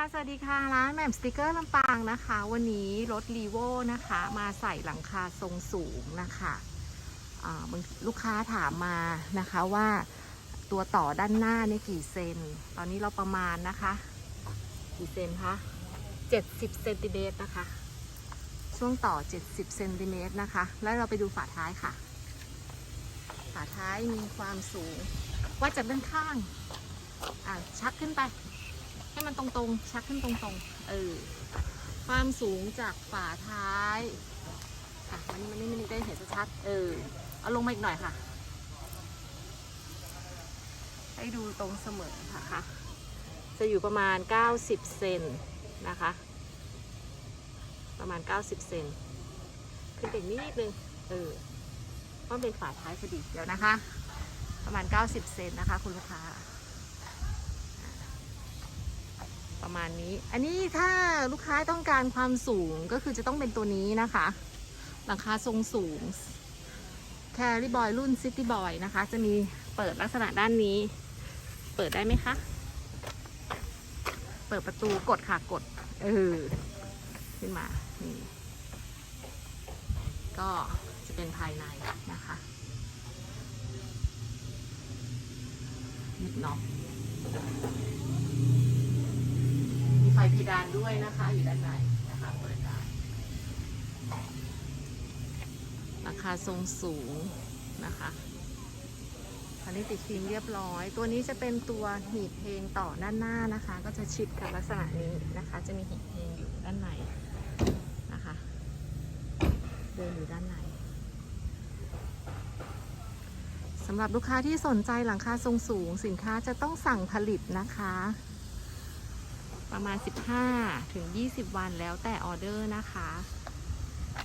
ค่ะ สวัสดีค่ะ ร้านแหม่มสติกเกอร์ลำปางนะคะ วันนี้รถรีโวนะคะ มาใส่หลังคาทรงสูงนะคะลูกค้าถามมานะคะว่าตัวต่อด้านหน้านี่กี่เซน ตอนนี้เราประมาณนะคะ กี่เซนคะ70เซนติเมตรนะคะ ช่วงต่อ70เซนติเมตรนะคะ แล้วเราไปดูฝาท้ายค่ะ ฝาท้ายมีความสูงวัดจากด้านข้าง อะชักขึ้นไป ให้มันตรงๆ ชักขึ้นตรงๆ เออ ความสูงจากฝ่าท้ายอะมันนี่มันนี่มันได้เห็นชัดๆเออ เอาลงมาอีกหน่อยค่ะ ให้ดูตรงเสมอนะคะจะอยู่ประมาณ 90 เซนนะคะ ประมาณ 90 เซน ขึ้นไปนิดนึง เออเพราะเป็นฝ่าท้ายพอดี เดี๋ยวนะคะ ประมาณ 90 เซนนะคะ คุณลูกค้า ประมาณนี้ อันนี้ถ้าลูกค้าต้องการความสูงก็คือจะต้องเป็นตัวนี้นะคะหลังคาทรงสูงแคริบอยรุ่นซิตี้บอยนะคะ จะมีเปิดลักษณะด้านนี้ เปิดได้ไหมคะ เปิดประตูกดค่ะกด เออ ขึ้นมา นี่ ก็จะเป็นภายในนะคะนิดเนาะ เพดานด้วยนะคะ อยู่ด้านในนะคะเปิดได้ราคาทรงสูงนะคะอันนี้ติดฟิล์มเรียบร้อย ตัวนี้จะเป็นตัวหีบเพลงต่อด้านหน้านะคะ ก็จะชิดกับลักษณะนี้นะคะ จะมีหีบเพลงอยู่ด้านในนะคะ เดินอยู่ด้านในสำหรับลูกค้าที่สนใจหลังคาทรงสูง สินค้าจะต้องสั่งผลิตนะคะ ประมาณ 15 ถึง 20 วันแล้วแต่ออเดอร์นะคะ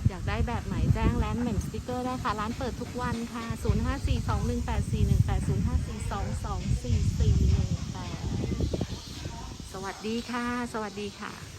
อยากได้แบบไหนแจ้งร้านแหม่มสติกเกอร์ได้ค่ะ ร้านเปิดทุกวันค่ะ 054218418054224418 สวัสดีค่ะ สวัสดีค่ะ